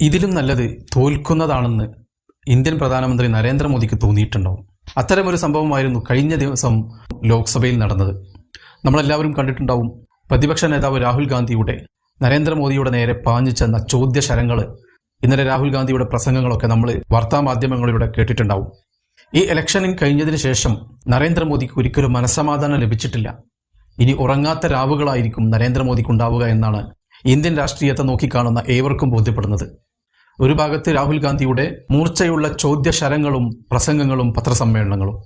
ഇതിലും നല്ലത് തോൽക്കുന്നതാണെന്ന് ഇന്ത്യൻ പ്രധാനമന്ത്രി നരേന്ദ്രമോദിക്ക് തോന്നിയിട്ടുണ്ടാവും. അത്തരമൊരു സംഭവമായിരുന്നു കഴിഞ്ഞ ദിവസം ലോക്സഭയിൽ നടന്നത്. നമ്മളെല്ലാവരും കണ്ടിട്ടുണ്ടാവും പ്രതിപക്ഷ നേതാവ് രാഹുൽ ഗാന്ധിയുടെ നരേന്ദ്രമോദിയുടെ നേരെ പാഞ്ഞു ചെന്ന ചോദ്യശരങ്ങൾ ഇന്നലെ രാഹുൽ ഗാന്ധിയുടെ പ്രസംഗങ്ങളൊക്കെ നമ്മൾ വാർത്താമാധ്യമങ്ങളിലൂടെ കേട്ടിട്ടുണ്ടാവും. ഈ ഇലക്ഷനിൽ കഴിഞ്ഞതിന് ശേഷം നരേന്ദ്രമോദിക്ക് ഒരിക്കലും മനസ്സമാധാനം ലഭിച്ചിട്ടില്ല. ഇനി ഉറങ്ങാത്ത രാവുകളായിരിക്കും നരേന്ദ്രമോദിക്ക് ഉണ്ടാവുക എന്നാണ് ഇന്ത്യൻ രാഷ്ട്രീയത്തെ നോക്കിക്കാണുന്ന ഏവർക്കും ബോധ്യപ്പെടുന്നത്. ഒരു ഭാഗത്ത് രാഹുൽ ഗാന്ധിയുടെ മൂർച്ചയുള്ള ചോദ്യശരങ്ങളും പ്രസംഗങ്ങളും പത്രസമ്മേളനങ്ങളും.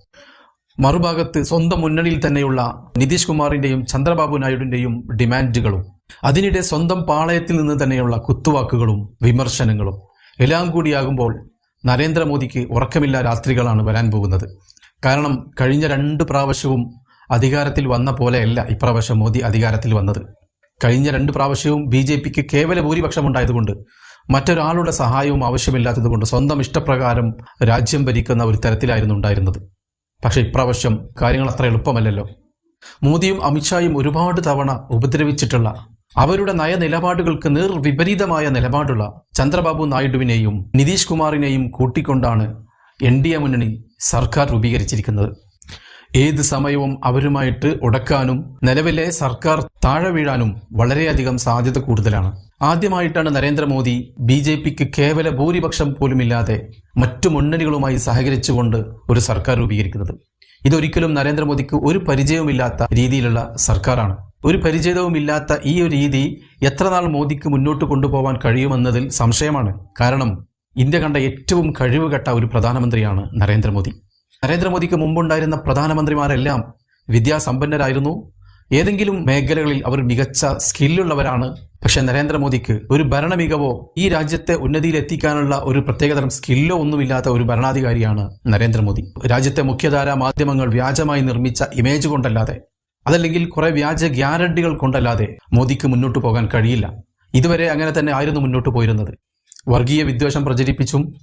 മറുഭാഗത്ത് സ്വന്തം മുന്നണിയിൽ തന്നെയുള്ള നിതീഷ് കുമാറിന്റെയും ചന്ദ്രബാബു നായിഡുവിന്റെയും ഡിമാൻഡുകളും അതിനിടെ സ്വന്തം പാളയത്തിൽ നിന്ന് തന്നെയുള്ള കുത്തുവാക്കുകളും വിമർശനങ്ങളും എല്ലാം കൂടിയാകുമ്പോൾ നരേന്ദ്രമോദിക്ക് ഉറക്കമില്ല രാത്രികളാണ് വരാൻ പോകുന്നത്. കാരണം കഴിഞ്ഞ രണ്ട് പ്രാവശ്യവും അധികാരത്തിൽ വന്ന പോലെയല്ല ഇപ്രാവശ്യം മോദി അധികാരത്തിൽ വന്നത്. കഴിഞ്ഞ രണ്ട് പ്രാവശ്യവും ബി ജെ പിക്ക് കേവല ഭൂരിപക്ഷം ഉണ്ടായതുകൊണ്ട് മറ്റൊരാളുടെ സഹായവും ആവശ്യമില്ലാത്തതുകൊണ്ട് സ്വന്തം ഇഷ്ടപ്രകാരം രാജ്യം ഭരിക്കുന്ന ഒരു തരത്തിലായിരുന്നു ഉണ്ടായിരുന്നത്. പക്ഷേ ഇപ്രാവശ്യം കാര്യങ്ങൾ അത്ര എളുപ്പമല്ലല്ലോ. മോദിയും അമിത്ഷായും ഒരുപാട് തവണ ഉപദ്രവിച്ചിട്ടുള്ള അവരുടെ നയനിലപാടുകൾക്ക് നേർ വിപരീതമായ നിലപാടുള്ള ചന്ദ്രബാബു നായിഡുവിനെയും നിതീഷ് കുമാറിനെയും കൂട്ടിക്കൊണ്ടാണ് എൻ ഡി എ മുന്നണി സർക്കാർ രൂപീകരിച്ചിരിക്കുന്നത്. ഏത് സമയവും അവരുമായിട്ട് ഉടക്കാനും നിലവിലെ സർക്കാർ താഴെ വീഴാനും വളരെയധികം സാധ്യത കൂടുതലാണ്. ആദ്യമായിട്ടാണ് നരേന്ദ്രമോദി ബി ജെ പിക്ക് കേവല ഭൂരിപക്ഷം പോലുമില്ലാതെ മറ്റു മുന്നണികളുമായി സഹകരിച്ചുകൊണ്ട് ഒരു സർക്കാർ രൂപീകരിക്കുന്നത്. ഇതൊരിക്കലും നരേന്ദ്രമോദിക്ക് ഒരു പരിചയവുമില്ലാത്ത രീതിയിലുള്ള സർക്കാരാണ്. ഒരു പരിചയവുമില്ലാത്ത ഈ ഒരു രീതി എത്ര നാൾ മോദിക്ക് മുന്നോട്ട് കൊണ്ടുപോകാൻ കഴിയുമെന്നതിൽ സംശയമാണ്. കാരണം ഇന്ത്യ കണ്ട ഏറ്റവും കഴിവുകെട്ട ഒരു പ്രധാനമന്ത്രിയാണ് നരേന്ദ്രമോദി. നരേന്ദ്രമോദിക്ക് മുമ്പുണ്ടായിരുന്ന പ്രധാനമന്ത്രിമാരെല്ലാം വിദ്യാസമ്പന്നരായിരുന്നു. ഏതെങ്കിലും മേഖലകളിൽ അവർ മികച്ച സ്കില്ലുള്ളവരാണ്. പക്ഷെ നരേന്ദ്രമോദിക്ക് ഒരു ഭരണ മികവോ ഈ രാജ്യത്തെ ഉന്നതിയിലെത്തിക്കാനുള്ള ഒരു പ്രത്യേകതരം സ്കില്ലോ ഒന്നുമില്ലാത്ത ഒരു ഭരണാധികാരിയാണ് നരേന്ദ്രമോദി. രാജ്യത്തെ മുഖ്യധാര മാധ്യമങ്ങൾ വ്യാജമായി നിർമ്മിച്ച ഇമേജ് കൊണ്ടല്ലാതെ അതല്ലെങ്കിൽ കുറെ വ്യാജ ഗ്യാരണ്ടികൾ കൊണ്ടല്ലാതെ മോദിക്ക് മുന്നോട്ട് പോകാൻ കഴിയില്ല. ഇതുവരെ അങ്ങനെ തന്നെ ആയിരുന്നു മുന്നോട്ട് പോയിരുന്നത്. വർഗീയ വിദ്വേഷം പ്രചരിപ്പിച്ചും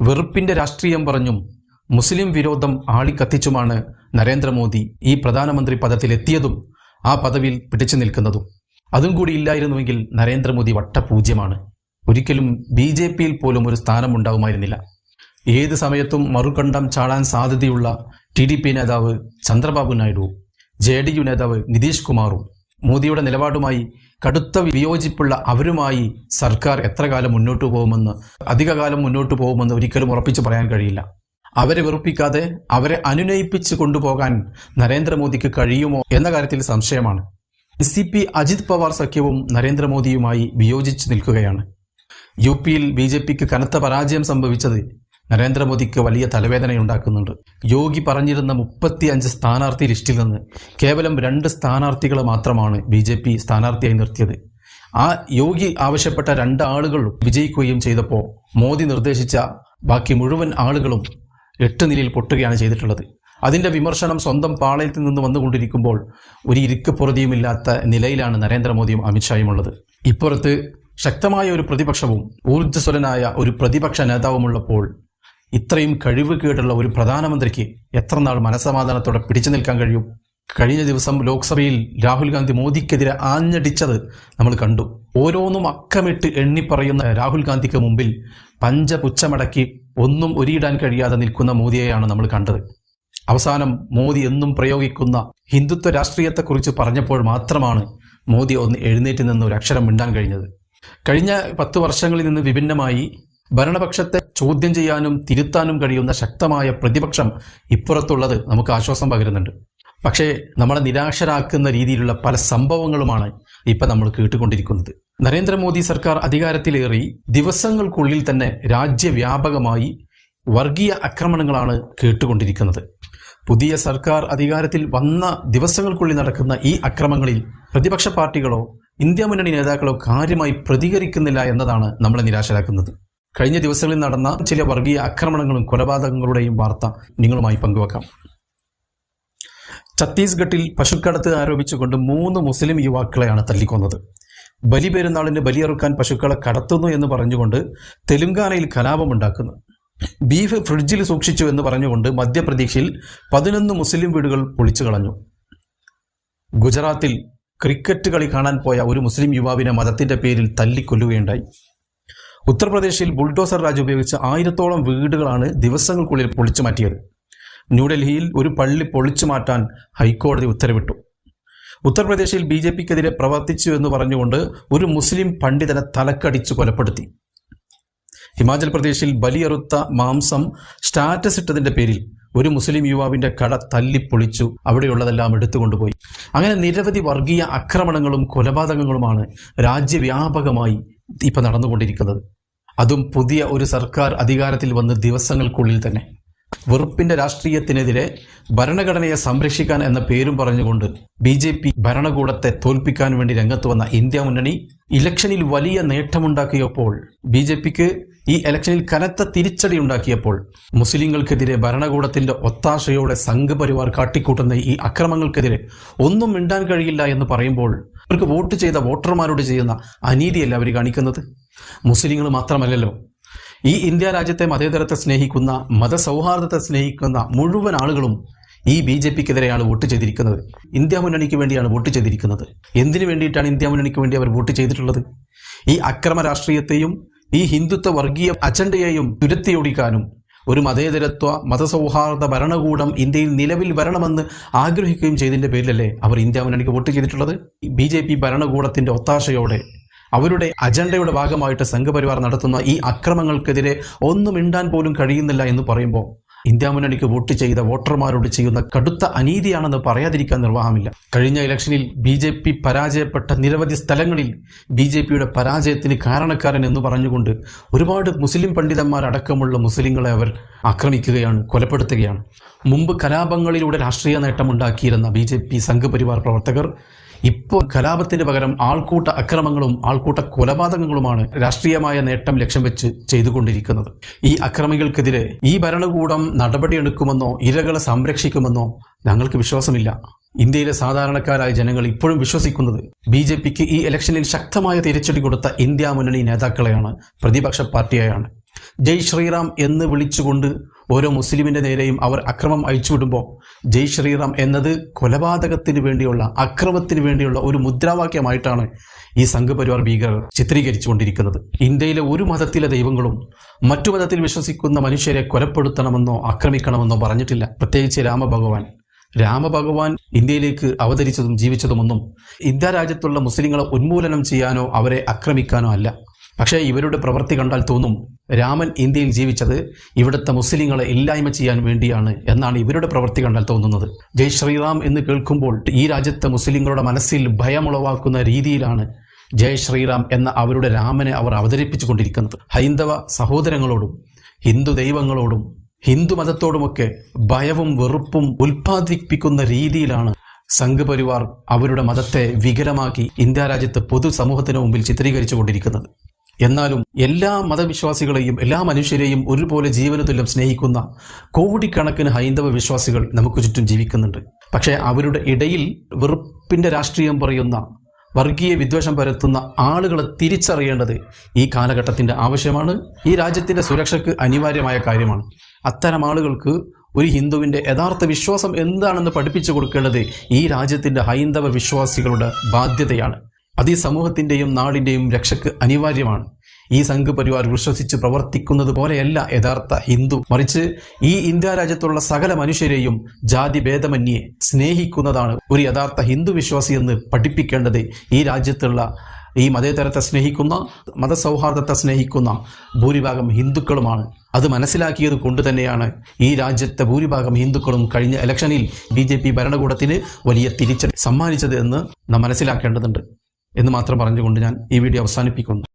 വെറുപ്പിന്റെ രാഷ്ട്രീയം പറഞ്ഞും മുസ്ലിം വിരോധം ആളിക്കത്തിച്ചുമാണ് നരേന്ദ്രമോദി ഈ പ്രധാനമന്ത്രി പദത്തിലെത്തിയതും ആ പദവിയിൽ പിടിച്ചു നിൽക്കുന്നതും. അതും കൂടി ഇല്ലായിരുന്നുവെങ്കിൽ നരേന്ദ്രമോദി വട്ടപൂജ്യമാണ്. ഒരിക്കലും ബി ജെ പിയിൽ പോലും ഒരു സ്ഥാനം ഉണ്ടാവുമായിരുന്നില്ല ഏത് സമയത്തും മറുകണ്ഠം ചാടാൻ സാധ്യതയുള്ള ടി ഡി പി നേതാവ് Chandrababu Naidu J D U നേതാവ് നിതീഷ് കുമാറും മോദിയുടെ നിലപാടുമായി കടുത്ത വിയോജിപ്പുള്ള അവരുമായി സർക്കാർ എത്ര കാലം മുന്നോട്ട് പോകുമെന്ന് അധികകാലം മുന്നോട്ട് പോകുമെന്ന് ഒരിക്കലും ഉറപ്പിച്ചു പറയാൻ കഴിയില്ല. അവരെ വെറുപ്പിക്കാതെ അവരെ അനുനയിപ്പിച്ച് കൊണ്ടുപോകാൻ നരേന്ദ്രമോദിക്ക് കഴിയുമോ എന്ന കാര്യത്തിൽ സംശയമാണ്. സി പി അജിത് പവാർ സഖ്യവും നരേന്ദ്രമോദിയുമായി വിയോജിച്ച് നിൽക്കുകയാണ്. യു പിയിൽ ബി ജെ പിക്ക് കനത്ത പരാജയം സംഭവിച്ചത് നരേന്ദ്രമോദിക്ക് വലിയ തലവേദനയുണ്ടാക്കുന്നുണ്ട്. യോഗി പറഞ്ഞിരുന്ന മുപ്പത്തി അഞ്ച് സ്ഥാനാർത്ഥി ലിസ്റ്റിൽ നിന്ന് കേവലം രണ്ട് സ്ഥാനാർത്ഥികൾ മാത്രമാണ് ബി ജെ പി സ്ഥാനാർത്ഥിയായി നിർത്തിയത്. ആ യോഗി ആവശ്യപ്പെട്ട രണ്ട് ആളുകൾ വിജയിക്കുകയും ചെയ്തപ്പോൾ മോദി നിർദ്ദേശിച്ച ബാക്കി മുഴുവൻ ആളുകളും എട്ട് നിലയിൽ പൊട്ടുകയാണ് ചെയ്തിട്ടുള്ളത്. അതിന്റെ വിമർശനം സ്വന്തം പാളയത്തിൽ നിന്ന് വന്നുകൊണ്ടിരിക്കുമ്പോൾ ഒരു ഇരിക്കപ്പുറതിയുമില്ലാത്ത നിലയിലാണ് നരേന്ദ്രമോദിയും അമിത്ഷായും ഉള്ളത്. ഇപ്പുറത്ത് ശക്തമായ ഒരു പ്രതിപക്ഷവും ഊർജസ്വലനായ ഒരു പ്രതിപക്ഷ നേതാവുമുള്ളപ്പോൾ ഇത്രയും കഴിവ് കേട്ടുള്ള ഒരു പ്രധാനമന്ത്രിക്ക് എത്ര നാൾ മനസമാധാനത്തോടെ പിടിച്ചു നിൽക്കാൻ കഴിയും? കഴിഞ്ഞ ദിവസം ലോക്സഭയിൽ രാഹുൽ ഗാന്ധി മോദിക്കെതിരെ ആഞ്ഞടിച്ചത് നമ്മൾ കണ്ടു. ഓരോന്നും അക്കമിട്ട് എണ്ണിപ്പറയുന്ന രാഹുൽ ഗാന്ധിക്ക് മുമ്പിൽ പഞ്ചപുച്ഛമടക്കി ഒന്നും ഒരിയിടാൻ കഴിയാതെ നിൽക്കുന്ന മോദിയെയാണ് നമ്മൾ കണ്ടത്. അവസാനം മോദി എന്നും പ്രയോഗിക്കുന്ന ഹിന്ദുത്വ രാഷ്ട്രീയത്തെക്കുറിച്ച് പറഞ്ഞപ്പോൾ മാത്രമാണ് മോദി ഒന്ന് എഴുന്നേറ്റ് നിന്ന് ഒരു അക്ഷരം മിണ്ടാൻ കഴിഞ്ഞത്. കഴിഞ്ഞ പത്ത് വർഷങ്ങളിൽ നിന്ന് വിഭിന്നമായി ഭരണപക്ഷത്തെ ചോദ്യം ചെയ്യാനും തിരുത്താനും കഴിയുന്ന ശക്തമായ പ്രതിപക്ഷം ഇപ്പുറത്തുള്ളത് നമുക്ക് ആശ്വാസം പകരുന്നുണ്ട്. പക്ഷേ നമ്മളെ നിരാശരാക്കുന്ന രീതിയിലുള്ള പല സംഭവങ്ങളുമാണ് ഇപ്പൊ നമ്മൾ കേട്ടുകൊണ്ടിരിക്കുന്നത്. നരേന്ദ്രമോദി സർക്കാർ അധികാരത്തിലേറി ദിവസങ്ങൾക്കുള്ളിൽ തന്നെ രാജ്യവ്യാപകമായി വർഗീയ ആക്രമണങ്ങളാണ് കേട്ടുകൊണ്ടിരിക്കുന്നത്. പുതിയ സർക്കാർ അധികാരത്തിൽ വന്ന ദിവസങ്ങൾക്കുള്ളിൽ നടക്കുന്ന ഈ അക്രമങ്ങളിൽ പ്രതിപക്ഷ പാർട്ടികളോ ഇന്ത്യ മുന്നണി നേതാക്കളോ കാര്യമായി പ്രതികരിക്കുന്നില്ല എന്നതാണ് നമ്മളെ നിരാശരാക്കുന്നത്. കഴിഞ്ഞ ദിവസങ്ങളിൽ നടന്ന ചില വർഗീയ ആക്രമണങ്ങളും കൊലപാതകങ്ങളുടെയും വാർത്ത നിങ്ങളുമായി പങ്കുവെക്കാം. ഛത്തീസ്ഗഡിൽ പശുക്കടത്ത് ആരോപിച്ചുകൊണ്ട് മൂന്ന് മുസ്ലിം യുവാക്കളെയാണ് തല്ലിക്കൊന്നത്. ബലിപെരുന്നാളിന് ബലിയറുക്കാൻ പശുക്കളെ കടത്തുന്നു എന്ന് പറഞ്ഞുകൊണ്ട് തെലുങ്കാനയിൽ കലാപമുണ്ടാക്കുന്നു. ബീഫ് ഫ്രിഡ്ജിൽ സൂക്ഷിച്ചു എന്ന് പറഞ്ഞുകൊണ്ട് മധ്യപ്രദേശിൽ പതിനൊന്ന് മുസ്ലിം വീടുകൾ പൊളിച്ചു കളഞ്ഞു. ഗുജറാത്തിൽ ക്രിക്കറ്റ് കളി കാണാൻ പോയ ഒരു മുസ്ലിം യുവാവിനെ മതത്തിന്റെ പേരിൽ തല്ലിക്കൊല്ലുകയുണ്ടായി. ഉത്തർപ്രദേശിൽ ബുൾഡോസർ രാജ് ഉപയോഗിച്ച് ആയിരത്തോളം വീടുകളാണ് ദിവസങ്ങൾക്കുള്ളിൽ പൊളിച്ചു മാറ്റിയത്. ന്യൂഡൽഹിയിൽ ഒരു പള്ളി പൊളിച്ചു മാറ്റാൻ ഹൈക്കോടതി ഉത്തരവിട്ടു. ഉത്തർപ്രദേശിൽ ബി ജെ പിക്കെതിരെ പ്രവർത്തിച്ചു എന്ന് പറഞ്ഞുകൊണ്ട് ഒരു മുസ്ലിം പണ്ഡിതനെ തലക്കടിച്ചു കൊലപ്പെടുത്തി. ഹിമാചൽ പ്രദേശിൽ ബലിയറുത്ത മാംസം സ്റ്റാറ്റസ് ഇട്ടതിന്റെ പേരിൽ ഒരു മുസ്ലിം യുവാവിന്റെ കട തല്ലിപ്പൊളിച്ചു. അവിടെയുള്ളതെല്ലാം എടുത്തുകൊണ്ടുപോയി. അങ്ങനെ നിരവധി വർഗീയ ആക്രമണങ്ങളും കൊലപാതകങ്ങളുമാണ് രാജ്യവ്യാപകമായി ഇപ്പൊ നടന്നുകൊണ്ടിരിക്കുന്നത്. അതും പുതിയ ഒരു സർക്കാർ അധികാരത്തിൽ വന്ന് ദിവസങ്ങൾക്കുള്ളിൽ തന്നെ. വെറുപ്പിന്റെ രാഷ്ട്രീയത്തിനെതിരെ ഭരണഘടനയെ സംരക്ഷിക്കാൻ എന്ന പേരും പറഞ്ഞുകൊണ്ട് ബി ജെ പി ഭരണകൂടത്തെ തോൽപ്പിക്കാൻ വേണ്ടി രംഗത്ത് വന്ന ഇന്ത്യ മുന്നണി ഇലക്ഷനിൽ വലിയ നേട്ടമുണ്ടാക്കിയപ്പോൾ ബി ജെ പിക്ക് ഈ ഇലക്ഷനിൽ കനത്ത തിരിച്ചടി ഉണ്ടാക്കിയപ്പോൾ മുസ്ലിങ്ങൾക്കെതിരെ ഭരണകൂടത്തിന്റെ ഒത്താശയോടെ സംഘപരിവാർ കാട്ടിക്കൂട്ടുന്ന ഈ അക്രമങ്ങൾക്കെതിരെ ഒന്നും മിണ്ടാൻ കഴിയില്ല എന്ന് പറയുമ്പോൾ അവർക്ക് വോട്ട് ചെയ്ത വോട്ടർമാരോട് ചെയ്യുന്ന അനീതിയല്ല അവർ കാണിക്കുന്നത്. മുസ്ലിങ്ങൾ മാത്രമല്ലല്ലോ ഈ ഇന്ത്യ രാജ്യത്തെ മതേതരത്തെ സ്നേഹിക്കുന്ന മതസൗഹാർദ്ദത്തെ സ്നേഹിക്കുന്ന മുഴുവൻ ആളുകളും ഈ ബി ജെ പിക്കെതിരെയാണ് വോട്ട് ചെയ്തിരിക്കുന്നത്. ഇന്ത്യ മുന്നണിക്ക് വേണ്ടിയാണ് വോട്ട് ചെയ്തിരിക്കുന്നത്. എന്തിനു വേണ്ടിയിട്ടാണ് ഇന്ത്യ മുന്നണിക്ക് വേണ്ടി അവർ വോട്ട് ചെയ്തിട്ടുള്ളത്? ഈ അക്രമ രാഷ്ട്രീയത്തെയും ഈ ഹിന്ദുത്വ വർഗീയ അജണ്ടയെയും തുരത്തിയൊടിക്കാനും ഒരു മതേതരത്വ മതസൗഹാർദ്ദ ഭരണകൂടം ഇന്ത്യയിൽ നിലവിൽ വരണമെന്ന് ആഗ്രഹിക്കുകയും ചെയ്തതിന്റെ പേരിലല്ലേ അവർ ഇന്ത്യ മുന്നണിക്ക് വോട്ട് ചെയ്തിട്ടുള്ളത്? ബി ഭരണകൂടത്തിന്റെ ഒത്താശയോടെ അവരുടെ അജണ്ടയുടെ ഭാഗമായിട്ട് സംഘപരിവാർ നടത്തുന്ന ഈ അക്രമങ്ങൾക്കെതിരെ ഒന്നും മിണ്ടാൻ പോലും കഴിയുന്നില്ല എന്ന് പറയുമ്പോൾ ഇന്ത്യ മുന്നണിക്ക് വോട്ട് ചെയ്ത വോട്ടർമാരോട് ചെയ്യുന്ന കടുത്ത അനീതിയാണെന്ന് പറയാതിരിക്കാൻ നിർവാഹമില്ല. കഴിഞ്ഞ ഇലക്ഷനിൽ ബി ജെ പി പരാജയപ്പെട്ട നിരവധി സ്ഥലങ്ങളിൽ ബി ജെ പിയുടെ പരാജയത്തിന് കാരണക്കാരൻ എന്ന് പറഞ്ഞുകൊണ്ട് ഒരുപാട് മുസ്ലിം പണ്ഡിതന്മാരടക്കമുള്ള മുസ്ലിങ്ങളെ അവർ ആക്രമിക്കുകയാണ് കൊലപ്പെടുത്തുകയാണ്. മുമ്പ് കലാപങ്ങളിലൂടെ രാഷ്ട്രീയ നേട്ടമുണ്ടാക്കിയിരുന്ന ബി ജെ പി സംഘപരിവാർ പ്രവർത്തകർ ഇപ്പോൾ കലാപത്തിന് പകരം ആൾക്കൂട്ട അക്രമങ്ങളും ആൾക്കൂട്ട കൊലപാതകങ്ങളുമാണ് രാഷ്ട്രീയമായ നേട്ടം ലക്ഷ്യം വെച്ച് ചെയ്തുകൊണ്ടിരിക്കുന്നത്. ഈ അക്രമികൾക്കെതിരെ ഈ ഭരണകൂടം നടപടിയെടുക്കുമെന്നോ ഇരകളെ സംരക്ഷിക്കുമെന്നോ ഞങ്ങൾക്ക് വിശ്വാസമില്ല. ഇന്ത്യയിലെ സാധാരണക്കാരായ ജനങ്ങൾ ഇപ്പോഴും വിശ്വസിക്കുന്നത് ബി ജെ പിക്ക് ഈ ഇലക്ഷനിൽ ശക്തമായ തിരിച്ചടി കൊടുത്ത ഇന്ത്യ മുന്നണി നേതാക്കളെയാണ് പ്രതിപക്ഷ പാർട്ടിയെയാണ്. ജയ് ശ്രീറാം എന്ന് വിളിച്ചുകൊണ്ട് ഓരോ മുസ്ലിമിന്റെ നേരെയും അവർ അക്രമം അയച്ചുവിടുമ്പോൾ ജയ് ശ്രീറാം എന്നത് കൊലപാതകത്തിന് വേണ്ടിയുള്ള അക്രമത്തിന് വേണ്ടിയുള്ള ഒരു മുദ്രാവാക്യമായിട്ടാണ് ഈ സംഘപരിവാർ ഭീകരർ ചിത്രീകരിച്ചുകൊണ്ടിരിക്കുന്നത്. ഇന്ത്യയിലെ ഒരു മതത്തിലെ ദൈവങ്ങളും മറ്റു മതത്തിൽ വിശ്വസിക്കുന്ന മനുഷ്യരെ കൊലപ്പെടുത്തണമെന്നോ ആക്രമിക്കണമെന്നോ പറഞ്ഞിട്ടില്ല. പ്രത്യേകിച്ച് രാമഭഗവാൻ. രാമഭഗവാൻ ഇന്ത്യയിലേക്ക് അവതരിച്ചതും ജീവിച്ചതുമൊന്നും ഇന്ത്യ രാജ്യത്തുള്ള മുസ്ലിങ്ങളെ ഉന്മൂലനം ചെയ്യാനോ അവരെ ആക്രമിക്കാനോ അല്ല. പക്ഷേ ഇവരുടെ പ്രവൃത്തി കണ്ടാൽ തോന്നും രാമൻ ഇന്ത്യയിൽ ജീവിച്ചത് ഇവിടുത്തെ മുസ്ലിങ്ങളെ ഇല്ലായ്മ ചെയ്യാൻ വേണ്ടിയാണ് എന്നാണ് ഇവരുടെ പ്രവൃത്തി കണ്ടാൽ തോന്നുന്നത്. ജയ് ശ്രീറാം എന്ന് കേൾക്കുമ്പോൾ ഈ രാജ്യത്തെ മുസ്ലിങ്ങളുടെ മനസ്സിൽ ഭയമുളവാക്കുന്ന രീതിയിലാണ് ജയ് ശ്രീറാം എന്ന അവരുടെ രാമനെ അവർ അവതരിപ്പിച്ചുകൊണ്ടിരിക്കുന്നത്. ഹൈന്ദവ സഹോദരങ്ങളോടും ഹിന്ദു ദൈവങ്ങളോടും ഹിന്ദു മതത്തോടുമൊക്കെ ഭയവും വെറുപ്പും ഉൽപ്പാദിപ്പിക്കുന്ന രീതിയിലാണ് സംഘപരിവാർ അവരുടെ മതത്തെ വികലമാക്കി ഇന്ത്യ രാജ്യത്ത് പൊതുസമൂഹത്തിന് മുമ്പിൽ ചിത്രീകരിച്ചു കൊണ്ടിരിക്കുന്നത് എന്നാലും എല്ലാ മതവിശ്വാസികളെയും എല്ലാ മനുഷ്യരെയും ഒരുപോലെ ജീവന തുല്യം സ്നേഹിക്കുന്ന കോടിക്കണക്കിന് ഹൈന്ദവ വിശ്വാസികൾ നമുക്ക് ചുറ്റും ജീവിക്കുന്നുണ്ട്. പക്ഷേ അവരുടെ ഇടയിൽ വെറുപ്പിന്റെ രാഷ്ട്രീയം പറയുന്ന വർഗീയ വിദ്വേഷം പരത്തുന്ന ആളുകളെ തിരിച്ചറിയേണ്ടത് ഈ കാലഘട്ടത്തിന്റെ ആവശ്യമാണ്. ഈ രാജ്യത്തിന്റെ സുരക്ഷയ്ക്ക് അനിവാര്യമായ കാര്യമാണ്. അത്തരം ആളുകൾക്ക് ഒരു ഹിന്ദുവിന്റെ യഥാർത്ഥ വിശ്വാസം എന്താണെന്ന് പഠിപ്പിച്ചു കൊടുക്കേണ്ടത് ഈ രാജ്യത്തിന്റെ ഹൈന്ദവ വിശ്വാസികളുടെ ബാധ്യതയാണ്. അത് ഈ സമൂഹത്തിന്റെയും നാടിന്റെയും രക്ഷയ്ക്ക് അനിവാര്യമാണ്. ഈ സംഘപരിവാർ വിശ്വസിച്ച് പ്രവർത്തിക്കുന്നത് പോലെയല്ല യഥാർത്ഥ ഹിന്ദു. മറിച്ച് ഈ ഇന്ത്യ രാജ്യത്തുള്ള സകല മനുഷ്യരെയും ജാതി ഭേദമന്യെ സ്നേഹിക്കുന്നതാണ് ഒരു യഥാർത്ഥ ഹിന്ദു വിശ്വാസി എന്ന് പഠിപ്പിക്കേണ്ടത്. ഈ രാജ്യത്തുള്ള ഈ മതേതരത്തെ സ്നേഹിക്കുന്ന മതസൗഹാർദ്ദത്തെ സ്നേഹിക്കുന്ന ഭൂരിഭാഗം ഹിന്ദുക്കളുമാണ്. അത് മനസ്സിലാക്കിയത് കൊണ്ട് തന്നെയാണ് ഈ രാജ്യത്തെ ഭൂരിഭാഗം ഹിന്ദുക്കളും കഴിഞ്ഞ ഇലക്ഷനിൽ ബി ഭരണകൂടത്തിന് വലിയ തിരിച്ചടി സമ്മാനിച്ചത് എന്ന് നാം മനസ്സിലാക്കേണ്ടതുണ്ട്. എന്ന് മാത്രം പറഞ്ഞുകൊണ്ട് ഞാൻ ഈ വീഡിയോ അവസാനിപ്പിക്കുന്നു.